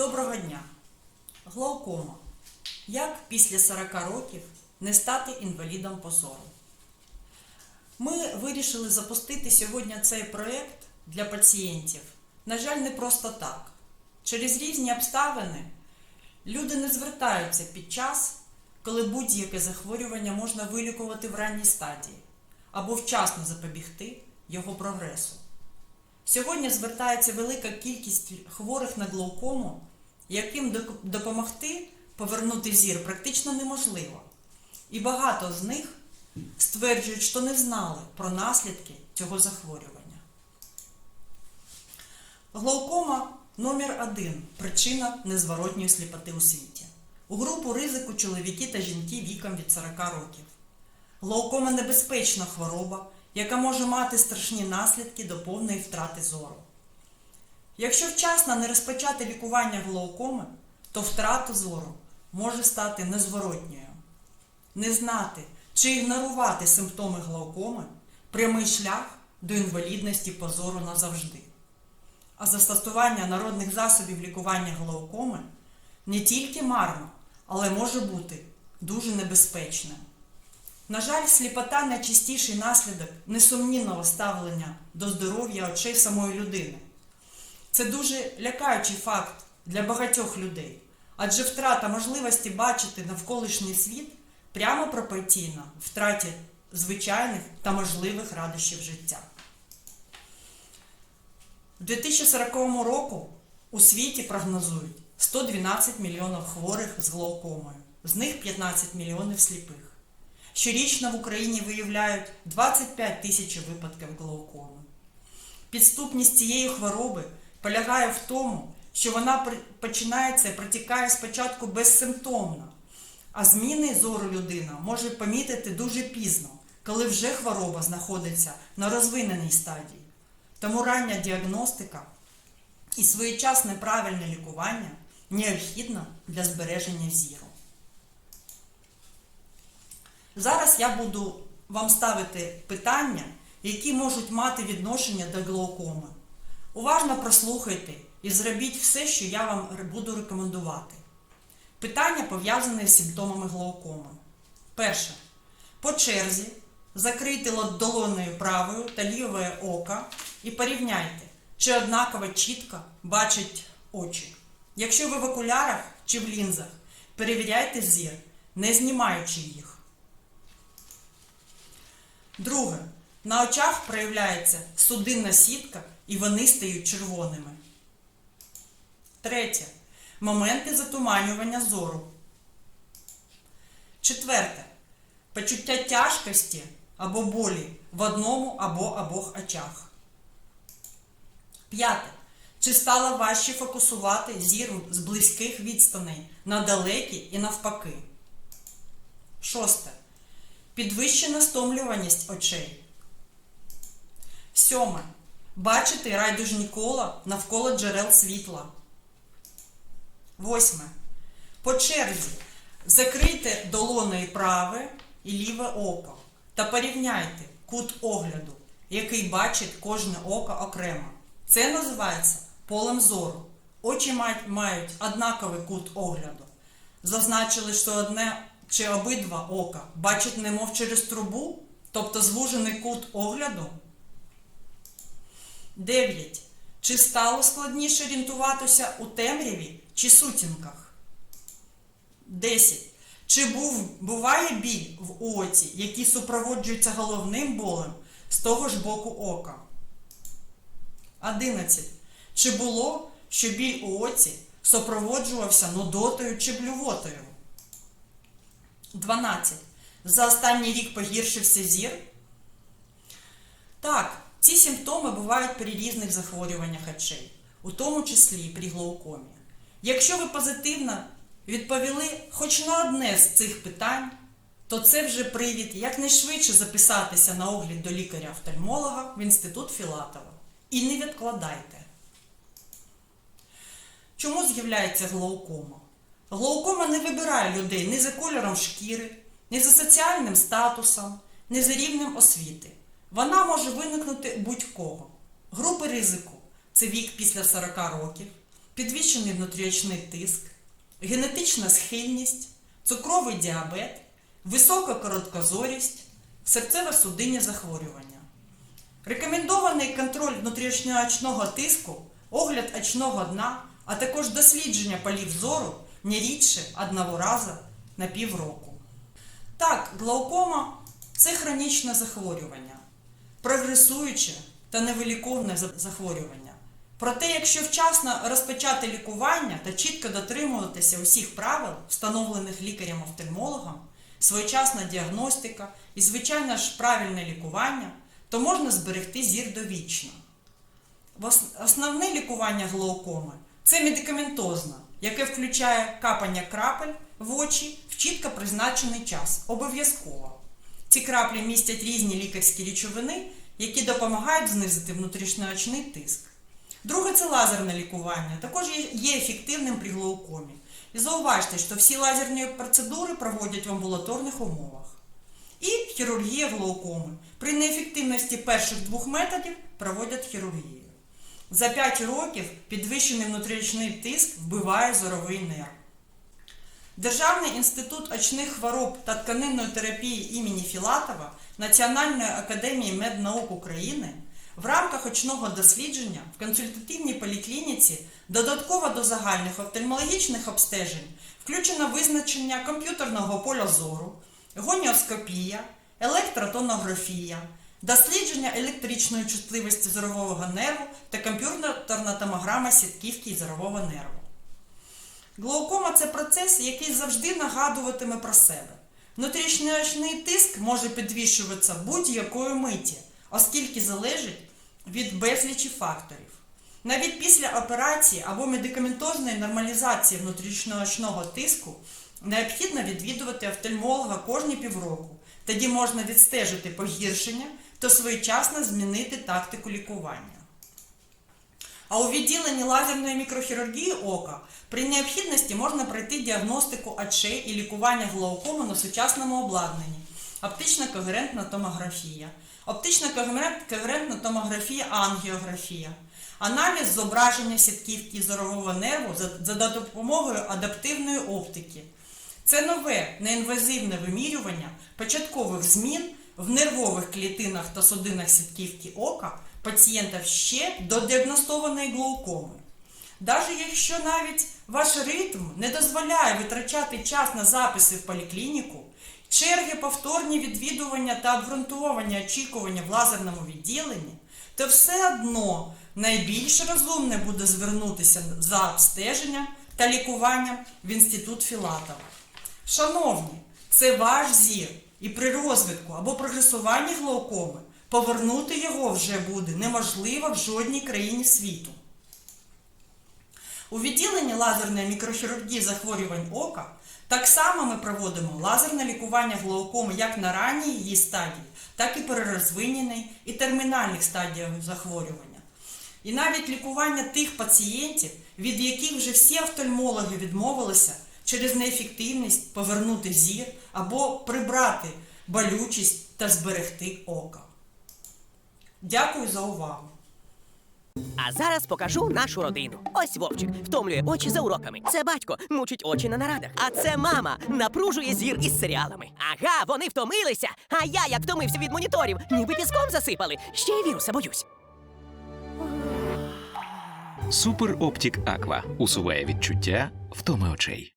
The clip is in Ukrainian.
Доброго дня! Глаукома. Як після 40 років не стати інвалідом по зору? Ми вирішили запустити сьогодні цей проєкт для пацієнтів. На жаль, не просто так. Через різні обставини люди не звертаються під час, коли будь-яке захворювання можна вилікувати в ранній стадії або вчасно запобігти його прогресу. Сьогодні звертається велика кількість хворих на глаукому, яким допомогти повернути зір практично неможливо. І багато з них стверджують, що не знали про наслідки цього захворювання. Глаукома номер один причина незворотньої сліпоти у світі. У групу ризику чоловіки та жінки віком від 40 років. Глаукома небезпечна хвороба, яка може мати страшні наслідки до повної втрати зору. Якщо вчасно не розпочати лікування глаукоми, то втрата зору може стати незворотньою. Не знати чи ігнорувати симптоми глаукоми прямий шлях до інвалідності по зору назавжди. А застосування народних засобів лікування глаукоми не тільки марно, але може бути дуже небезпечним. На жаль, сліпота найчастіший наслідок несумнівного ставлення до здоров'я очей самої людини. Це дуже лякаючий факт для багатьох людей, адже втрата можливості бачити навколишній світ прямо пропорційна втраті звичайних та можливих радощів життя. У 2040 року у світі прогнозують 112 мільйонів хворих з глаукомою, з них 15 мільйонів сліпих. Щорічно в Україні виявляють 25 тисяч випадків глаукоми. Підступність цієї хвороби полягає в тому, що вона починається і протікає спочатку безсимптомно, а зміни зору людина може помітити дуже пізно, коли вже хвороба знаходиться на розвиненій стадії. Тому рання діагностика і своєчасне правильне лікування необхідно для збереження зіру. Зараз я буду вам ставити питання, які можуть мати відношення до глаукоми. Уважно прослухайте і зробіть все, що я вам буду рекомендувати. Питання пов'язані з симптомами глаукоми. Перше. По черзі закрийте ло- долонею правою та ліве око і порівняйте, чи однаково чітко бачать очі. Якщо ви в окулярах чи в лінзах, перевіряйте зір, не знімаючи їх. Друге. На очах проявляється судинна сітка і вони стають червоними. Третє. Моменти затуманювання зору. Четверте. Почуття тяжкості або болі в одному або обох очах. П'яте. Чи стало важче фокусувати зір з близьких відстаней на далекі і навпаки? Шосте. Підвищена стомлюваність очей. Сьоме. Бачити райдужні кола навколо джерел світла. Восьме. По черзі закрийте долоною праве і ліве око та порівняйте кут огляду, який бачить кожне око окремо. Це називається полем зору. Очі мають, однаковий кут огляду. Зазначили, що одне чи обидва ока бачать немов через трубу, тобто звужений кут огляду. 9. Чи стало складніше орієнтуватися у темряві чи сутінках? 10. Чи був, буває біль в оці, який супроводжується головним болем з того ж боку ока? 11. Чи було, що біль у оці супроводжувався нудотою чи блювотою? 12. За останній рік погіршився зір? Так, ці симптоми бувають при різних захворюваннях очей, у тому числі і при глаукомі. Якщо ви позитивно відповіли хоч на одне з цих питань, то це вже привід якнайшвидше записатися на огляд до лікаря-офтальмолога в інститут Філатова. І не відкладайте. Чому з'являється глаукома? Глаукома не вибирає людей ні за кольором шкіри, ні за соціальним статусом, ні за рівнем освіти. Вона може виникнути будь-кого. Групи ризику це вік після 40 років, підвищений внутріочний тиск, генетична схильність, цукровий діабет, висока короткозорість, серцево-судинні захворювання. Рекомендований контроль внутрішньоочного тиску, огляд очного дна, а також дослідження полів зору не рідше одного разу на півроку. Так, глаукома це хронічне захворювання, прогресуюче та невиліковне захворювання. Проте, якщо вчасно розпочати лікування та чітко дотримуватися усіх правил, встановлених лікарем-офтальмологом, своєчасна діагностика і, звичайно ж, правильне лікування, то можна зберегти зір довічно. Основне лікування глаукоми це медикаментозне, яке включає капання крапель в очі в чітко призначений час. Обов'язково. Ці краплі містять різні лікарські речовини, які допомагають знизити внутрішньоочний тиск. Друге це лазерне лікування, також є, ефективним при глаукомі. І зауважте, що всі лазерні процедури проводять в амбулаторних умовах. І хірургія глаукоми. При неефективності перших двох методів проводять хірургію. За 5 років підвищений внутрішній тиск вбиває зоровий нерв. Державний інститут очних хвороб та тканинної терапії імені Філатова Національної академії меднаук України в рамках очного дослідження в консультативній поліклініці додатково до загальних офтальмологічних обстежень включено визначення комп'ютерного поля зору, гоніоскопія, електротонографія, дослідження електричної чутливості зорового нерву та комп'ютерна томограма сітківки і зорового нерву. Глаукома це процес, який завжди нагадуватиме про себе. Внутрішньоочний тиск може підвищуватися будь-якої миті, оскільки залежить від безлічі факторів. Навіть після операції або медикаментозної нормалізації внутрішньоочного тиску необхідно відвідувати офтальмолога кожні півроку. Тоді можна відстежити погіршення та своєчасно змінити тактику лікування. А у відділенні лазерної мікрохірургії ока при необхідності можна пройти діагностику очей і лікування глаукоми на сучасному обладнанні, оптична когерентна томографія, оптична когерент- когерентна томографія ангіографія, аналіз зображення сітківки зорового нерву за допомогою адаптивної оптики. Це нове неінвазивне вимірювання початкових змін в нервових клітинах та судинах сітківки ока пацієнта ще до діагностованої глаукоми. Навіть якщо навіть ваш ритм не дозволяє витрачати час на записи в поліклініку, черги, повторні відвідування та обґрунтовування очікування в лазерному відділенні, то все одно найбільш розумне буде звернутися за обстеженням та лікуванням в інститут Філатова. Шановні, це ваш зір, і при розвитку або прогресуванні глаукоми повернути його вже буде неможливо в жодній країні світу. У відділенні лазерної мікрохірургії захворювань ока так само ми проводимо лазерне лікування глаукоми як на ранній її стадії, так і перерозвиненій і термінальних стадіях захворювання. І навіть лікування тих пацієнтів, від яких вже всі офтальмологи відмовилися через неефективність повернути зір або прибрати болючість та зберегти око. Дякую за увагу! А зараз покажу нашу родину. Ось Вовчик втомлює очі за уроками. Це батько мучить очі на нарадах. А це мама напружує зір із серіалами. Ага, вони втомилися. А я як втомився від моніторів, ніби піском засипали. Ще й віруса боюсь. Супер Оптік Аква усуває відчуття втоми очей.